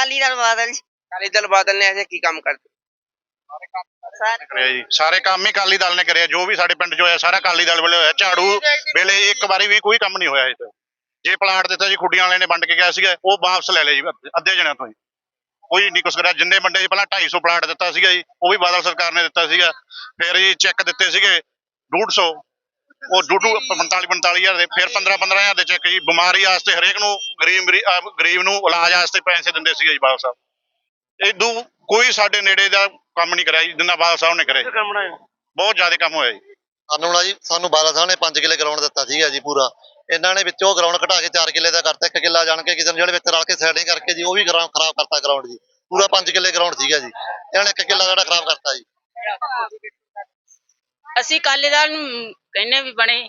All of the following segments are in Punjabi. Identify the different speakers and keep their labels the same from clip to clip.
Speaker 1: ਅਕਾਲੀ ਦਲ ਬਾਦਲ ਜੀ।
Speaker 2: ਅਕਾਲੀ ਦਲ ਬਾਦਲ ਨੇ ਐਸੇ ਕੀ ਕੰਮ ਕਰਤੇ
Speaker 1: ਸਾਰੇ
Speaker 3: ਕਰਿਆ ਜੀ। ਸਾਰੇ ਕੰਮ ਹੀ ਅਕਾਲੀ ਦਲ ਨੇ ਕਰਿਆ। ਜੋ ਵੀ ਸਾਡੇ ਪਿੰਡ 'ਚ ਹੋਇਆ ਸਾਰਾ ਅਕਾਲੀ ਦਲ ਵੇਲੇ ਹੋਇਆ। ਝਾੜੂ ਵੇਲੇ ਇੱਕ ਵਾਰੀ ਵੀ ਕੋਈ ਕੰਮ ਨਹੀਂ ਹੋਇਆ ਇਹ ਜੇ ਪਲਾਟ ਦਿੱਤਾ ਜੀ ਖੁੱਡੀਆਂ ਵਾਲਿਆਂ ਨੇ ਵੰਡ ਕੇ ਗਿਆ ਸੀਗਾ ਉਹ ਵਾਪਸ ਲੈ ਲਿਆ ਜੀ ਅੱਧੇ- ਅੱਧੇ ਜਣਿਆਂ ਤੋਂ ਹੀ। ਕੋਈ ਨਹੀਂ ਕੁਛ ਕਰਿਆ। ਜਿੰਨੇ ਵੰਡੇ ਜੀ ਪਹਿਲਾਂ 250 ਪਲਾਟ ਦਿੱਤਾ ਸੀਗਾ ਜੀ ਉਹ ਵੀ ਬਾਦਲ ਸਰਕਾਰ ਨੇ ਦਿੱਤਾ ਸੀਗਾ। ਫਿਰ ਜੀ ਚੈੱਕ ਦਿੱਤੇ ਸੀਗੇ 150 ਉਹ ਡੂਡੂ 45 45000 ਦੇ ਫਿਰ 15 15000 ਦੇ ਚੈੱਕ ਜੀ ਬਿਮਾਰੀ ਵਾਸਤੇ ਹਰੇਕ ਨੂੰ ਗਰੀਬ ਗਰੀਬ ਨੂੰ ਇਲਾਜ ਵਾਸਤੇ ਪੈਸੇ ਦਿੰਦੇ ਸੀਗੇ ਜੀ ਬਾਦਲ ਸਾਹਿਬ। ਇਦੋਂ ਕੋਈ ਸਾਡੇ ਨੇੜੇ ਦਾ ਕੰਮ ਨਹੀਂ ਕਰਿਆ ਜੀ ਜਿੰਨਾ ਬਾਦਲ ਸਾਹਿਬ ਨੇ ਕਰਿਆ। ਬਹੁਤ ਜ਼ਿਆਦਾ ਕੰਮ ਹੋਇਆ ਜੀ।
Speaker 4: ਸਾਨੂੰ ਜੀ ਸਾਨੂੰ ਬਾਲਾ ਸਾਹਿਬ ਨੇ 5 ਕਿੱਲੇ ਗਰਾਊਂਡ ਦਿੱਤਾ ਸੀਗਾ ਜੀ ਪੂਰਾ। ਇਹਨਾਂ ਨੇ ਵਿੱਚੋਂ ਗਰਾਊਂਡ ਘਟਾ ਕੇ 4 ਕਿੱਲੇ ਦਾ ਕਰਤਾ ਇੱਕ ਕਿੱਲਾ ਜਾਣ ਕੇ ਕਿਸੇ ਨੂੰ ਜਿਹੜੇ ਵਿੱਚ ਰਲ ਕੇ ਸੈਟਿੰਗ ਕਰਕੇ ਜੀ ਉਹ ਵੀ ਗਰਾਊਂਡ ਖਰਾਬ ਕਰਤਾ ਗਰਾਊਂਡ ਜੀ। ਪੂਰਾ 5 ਕਿੱਲੇ ਗਰਾਊਂਡ ਸੀਗਾ ਜੀ। ਇਹਨਾਂ ਨੇ ਇੱਕ ਕਿੱਲਾ ਜਿਹੜਾ ਖਰਾਬ ਕਰਤਾ ਜੀ।
Speaker 5: ਅਸੀਂ ਅਕਾਲੀ ਦਲ ਨੂੰ ਕਹਿੰਨੇ ਵੀ ਬਣੇ।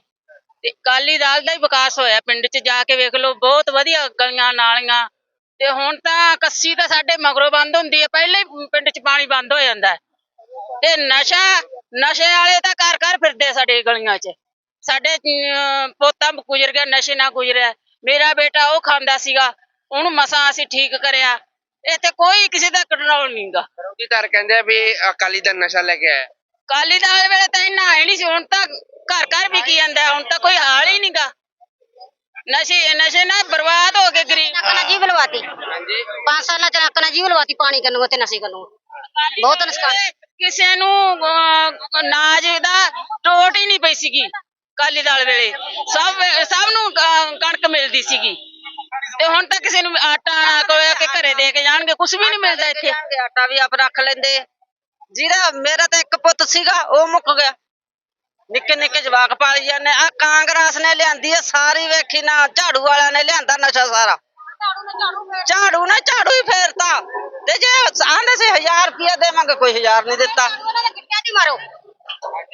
Speaker 5: ਤੇ ਅਕਾਲੀ ਦਲ ਦਾ ਹੀ ਵਿਕਾਸ ਹੋਇਆ ਪਿੰਡ 'ਚ ਜਾ ਕੇ ਵੇਖ ਲਓ ਬਹੁਤ ਵਧੀਆ ਗਲੀਆਂ ਨਾਲੀਆਂ। ਤੇ ਹੁਣ ਤਾਂ ਕੱਸੀ ਤਾਂ ਸਾਡੇ ਮਗਰੋਂ ਬੰਦ ਹੁੰਦੀ ਹੈ ਪਹਿਲੇ ਹੀ ਪਿੰਡ 'ਚ ਪਾਣੀ ਬੰਦ ਹੋ ਜਾਂਦਾ ਹੈ। ਤੇ ਨਸ਼ਾ ਨਸ਼ੇ ਵਾਲੇ ਤਾਂ ਘਰ ਘਰ ਫਿਰਦੇ ਸਾਡੇ ਗਲੀਆਂ 'ਚ। ਸਾਡੇ ਅਮ, ਪੋਤਾ ਗੁਜ਼ਰ ਗਿਆ ਨਸ਼ੇ ਨਾਲ ਗੁਜ਼ਰਿਆ। ਮੇਰਾ ਬੇਟਾ ਉਹ ਖਾਂਦਾ ਸੀਗਾ ਉਹਨੂੰ ਮਸਾਂ ਅਸੀਂ ਠੀਕ ਕਰਿਆ। ਇੱਥੇ ਕੋਈ ਕਿਸੇ ਦਾ ਕੰਟਰੋਲ ਨਹੀਂਗਾ
Speaker 2: ਵਿਰੋਧੀ ਧਿਰ ਕਹਿੰਦੇ ਆ ਵੀ ਅਕਾਲੀ ਦਲ ਨਸ਼ਾ ਲੈ ਕੇ ਆਇਆ।
Speaker 5: ਕਾਲੀ ਦਾਲ ਵੇਲੇ ਤਾਂ ਇੰਨਾ ਹੈ ਨਹੀਂ ਸੀ ਹੁਣ ਤਾਂ ਘਰ ਘਰ ਵਿਕੀ ਜਾਂਦਾ ਹੈ, ਹੁਣ ਤਾਂ ਕੋਈ ਹਾਲ ਹੀ ਨਹੀਂਗਾ ਨਸ਼ੇ ਨਸ਼ੇ ਨਾਲ ਬਰਬਾਦ ਹੋ ਗਏ ਗਰੀਬ
Speaker 6: ਜੀਵ ਲਵਾਤੀ
Speaker 2: ਹਾਂਜੀ।
Speaker 6: ਪੰਜ ਸਾਲਾਂ ਚ ਨੱਕਣਾ ਜੀਵ ਲਵਾਤੀ ਪਾਣੀ ਕੰਨੂ ਤੇ ਨਸ਼ੇ ਕੰਨੂ। ਬਹੁਤ ਨੁਕਸਾਨ।
Speaker 5: ਕਿਸੇ ਨੂੰ ਅਹ, ਅਨਾਜ ਦਾ ਟੋਟ ਹੀ ਨਹੀਂ ਪਈ ਸੀਗੀ ਕਾਲੀ ਦਾਲ ਵੇਲੇ। ਸਭ ਵੇ- ਸਭ ਨੂੰ ਅਹ, ਕਣਕ ਮਿਲਦੀ ਸੀਗੀ। ਤੇ ਹੁਣ ਤਾਂ ਕਿਸੇ ਨੂੰ ਆਟਾ ਨਾ ਕੋਈ ਕਿ ਘਰੇ ਦੇ ਕੇ ਜਾਣਗੇ ਕੁਝ ਵੀ ਨਹੀਂ ਮਿਲਦਾ ਇੱਥੇ।
Speaker 1: ਆਟਾ ਵੀ ਆਪ ਰੱਖ ਲੈਂਦੇ। ਜਿਹਦਾ ਮੇਰਾ ਤਾਂ ਇੱਕ ਪੁੱਤ ਸੀਗਾ ਉਹ ਮੁੱਕ ਗਿਆ। ਨਿੱਕੇ ਨਿੱਕੇ ਜਵਾਕ ਪਾਲੀ ਜਾਂਦੇ ਆ। ਕਾਂਗਰਸ ਨੇ ਲਿਆਂਦੀ ਆ ਸਾਰੀ ਵੇਖੀ ਨਾ ਝਾੜੂ ਵਾਲਿਆਂ ਨੇ ਲਿਆਂਦਾ ਨਸ਼ਾ ਸਾਰਾ। ਝਾੜੂ ਨੇ ਝਾੜੂ ਹੀ ਫੇਰਤਾ। ਤੇ ਜੇ ਆਂਦੇ ਸੀ 1000 ਰੁਪਇਆ ਦੇਵਾਂਗੇ ਕੋਈ 1000 ਨਹੀਂ ਦਿੱਤਾ।
Speaker 6: ਮਾਰੋ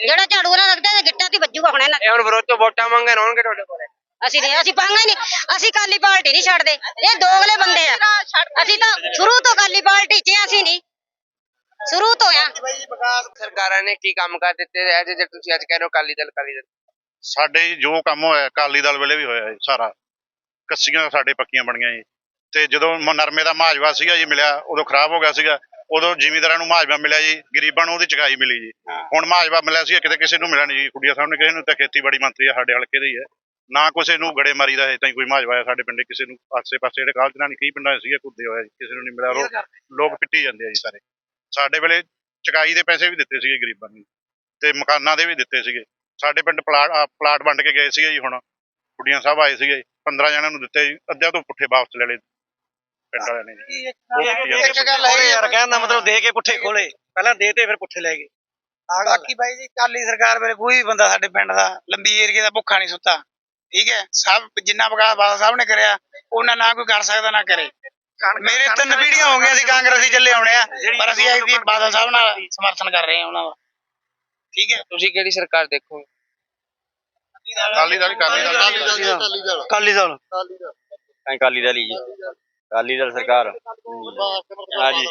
Speaker 6: ਜਿਹੜਾ ਝਾੜੂ ਉਹਨਾਂ ਲੱਗਦਾ ਤੇ ਗਿੱਟਿਆਂ ਦੀ ਵੱਜੂਗਾ ਹੁਣ ਇਹਨਾਂ।
Speaker 2: ਇਹ ਹੁਣ ਵਿਰੋਧ ਤੋਂ ਵੋਟਾਂ ਮੰਗਣ ਆਉਣਗੇ ਤੁਹਾਡੇ ਕੋਲੇ?
Speaker 6: ਅਸੀਂ ਨਹੀਂ ਅਸੀਂ ਪਾਂਗੇ ਨਹੀਂ। ਅਸੀਂ ਕਾਲੀ ਪਾਰਟੀ ਨਹੀਂ ਛੱਡਦੇ। ਇਹ ਦੋਗਲੇ ਬੰਦੇ ਆ। ਅਸੀਂ ਤਾਂ ਸ਼ੁਰੂ ਤੋਂ ਕਾਲੀ ਪਾਰਟੀ 'ਚ ਅਸੀਂ ਨਹੀਂ। ਸ਼ੁਰੂ ਤੋਂ ਆ।
Speaker 2: ਸਰਕਾਰਾਂ ਨੇ ਕੀ ਕੰਮ ਕਰ ਦਿੱਤੇ ਐਜੇ ਜੇ ਤੁਸੀਂ ਅੱਜ ਕਹਿ ਰਹੇ ਹੋ ਅਕਾਲੀ ਦਲ ਅਕਾਲੀ ਦਲ।
Speaker 3: ਸਾਡੇ ਜੋ ਕੰਮ ਹੋਇਆ ਅਕਾਲੀ ਦਲ ਵੇਲੇ ਵੀ ਹੋਇਆ ਜੀ ਸਾਰਾ। ਕੱਸੀਆਂ ਸਾਡੇ ਪੱਕੀਆਂ ਬਣੀਆਂ ਜੀ। ਤੇ ਜਦੋਂ ਨਰਮੇ ਦਾ ਮਾਜਵਾ ਸੀਗਾ ਜੀ ਮਿਲਿਆ ਉਦੋਂ ਖਰਾਬ ਹੋ ਗਿਆ ਸੀਗਾ। ਉਦੋਂ ਜ਼ਿਮੀਂਦਾਰਾਂ ਨੂੰ ਮਾਜਵਾ ਮਿਲਿਆ ਜੀ ਗਰੀਬਾਂ ਨੂੰ ਉਹਦੀ ਚੁਕਾਈ ਮਿਲੀ ਜੀ। ਹੁਣ ਮਾਜਵਾ ਮਿਲਿਆ ਸੀ ਕਿਤੇ ਕਿਸੇ ਨੂੰ ਮਿਲਿਆ ਨਹੀਂ ਜੀ। ਕੁੜੀਆਂ ਸਾਹਮਣੇ ਕਿਸੇ ਨੂੰ ਤਾਂ ਖੇਤੀਬਾੜੀ ਮੰਤਰੀ ਆ ਸਾਡੇ ਹਲਕੇ ਦੇ ਹੀ ਹੈ ਨਾ ਕਿਸੇ ਨੂੰ ਗੜੇ ਮਾਰੀ ਦਾ ਹੈ ਤਾਂ ਕੋਈ ਮਾਜਵਾ ਸਾਡੇ ਪਿੰਡੇ ਕਿਸੇ ਨੂੰ ਆਸੇ ਪਾਸੇ ਜਿਹੜੇ ਕਾਲ ਜਨਾਂ ਕਈ ਪਿੰਡਾਂ ਸੀਗੇ ਕੁੱਦੇ ਹੋਇਆ ਜੀ। ਕਿਸੇ ਨੂੰ ਨਹੀਂ ਮਿਲਿਆ ਲੋਕ ਪਿੱਟੀ ਜਾਂਦੇ ਆ ਜੀ ਸਾਰੇ। ਸਾਡੇ ਵੇਲੇ ਚੁਕਾਈ ਦੇ ਪੈਸੇ ਵੀ ਦਿੱਤੇ ਸੀਗੇ ਗਰੀਬਾਂ ਨੂੰ ਤੇ ਮਕਾਨਾਂ ਦੇ ਵੀ ਦਿੱਤੇ ਸੀਗੇ। ਸਾਡੇ ਪਿੰਡ ਪਲਾਟ ਪਲਾਟ ਵੰਡ ਕੇ ਗਏ ਸੀਗੇ ਜੀ ਹੁਣ। ਕੁੜੀਆਂ ਸਾਹਿਬ ਆਏ ਸੀਗੇ 15 ਜਣਾਂ ਨੂੰ ਦਿੱਤੇ ਜੀ ਅੱਧਿਆਂ ਤੋਂ ਪੁੱਠੇ ਵਾਪਸ ਲੈ ਲਏ ਪਿੰਡ ਵਾਲਿਆਂ ਨੇ।
Speaker 7: ਇੱਕ ਗੱਲ ਹੈ ਯਾਰ ਕਹਿਣ ਦਾ ਮਤਲਬ ਦੇ ਕੇ ਪੁੱਠੇ ਖੋਲੇ। ਪਹਿਲਾਂ ਦੇ ਤੇ ਫਿਰ ਪੁੱਠੇ ਲੈ ਗਏ।
Speaker 8: ਬਾਕੀ ਬਾਈ ਜੀ ਕਾਲੀ ਸਰਕਾਰ ਵੇਲੇ ਕੋਈ ਵੀ ਬੰਦਾ ਸਾਡੇ ਪਿੰਡ ਦਾ ਲੰਬੀ ਏਰੀਏ ਦਾ ਭੁੱਖਾ ਨਹੀਂ ਸੁੱਤਾ। ਠੀਕ ਹੈ? ਸਭ ਜਿੰਨਾ ਵਿਕਾਸ ਬਾਦਲ ਸਾਹਿਬ ਨੇ ਕਰਿਆ ਉਹਨਾਂ ਨਾ ਕੋਈ ਕਰ ਸਕਦਾ ਨਾ ਕਰੇ। ਮੇਰੇ ਤਿੰਨ ਪੀੜ੍ਹੀਆਂ ਹੋ ਗਈਆਂ ਸੀ ਕਾਂਗਰਸੀ ਚੱਲੇ ਆਉਣੇ ਆ ਪਰ ਅਸੀਂ ਐਤਕੀ ਬਾਦਲ ਸਾਹਿਬ ਨਾਲ ਸਮਰਥਨ ਕਰ ਰਹੇ ਹਾਂ ਉਹਨਾਂ ਦਾ। ਠੀਕ ਹੈ?
Speaker 2: ਤੁਸੀਂ ਕਿਹੜੀ ਸਰਕਾਰ ਦੇਖੋਗੇ
Speaker 3: ਅਕਾਲੀ ਦਲ ਅਕਾਲੀ ਦਲ ਅਕਾਲੀ ਦਲ
Speaker 4: ਅਕਾਲੀ ਦਲ।
Speaker 7: ਕਾਲੀ ਦਲ। ਜੀ। ਸਰਕਾਰ। ਹਾਂਜੀ।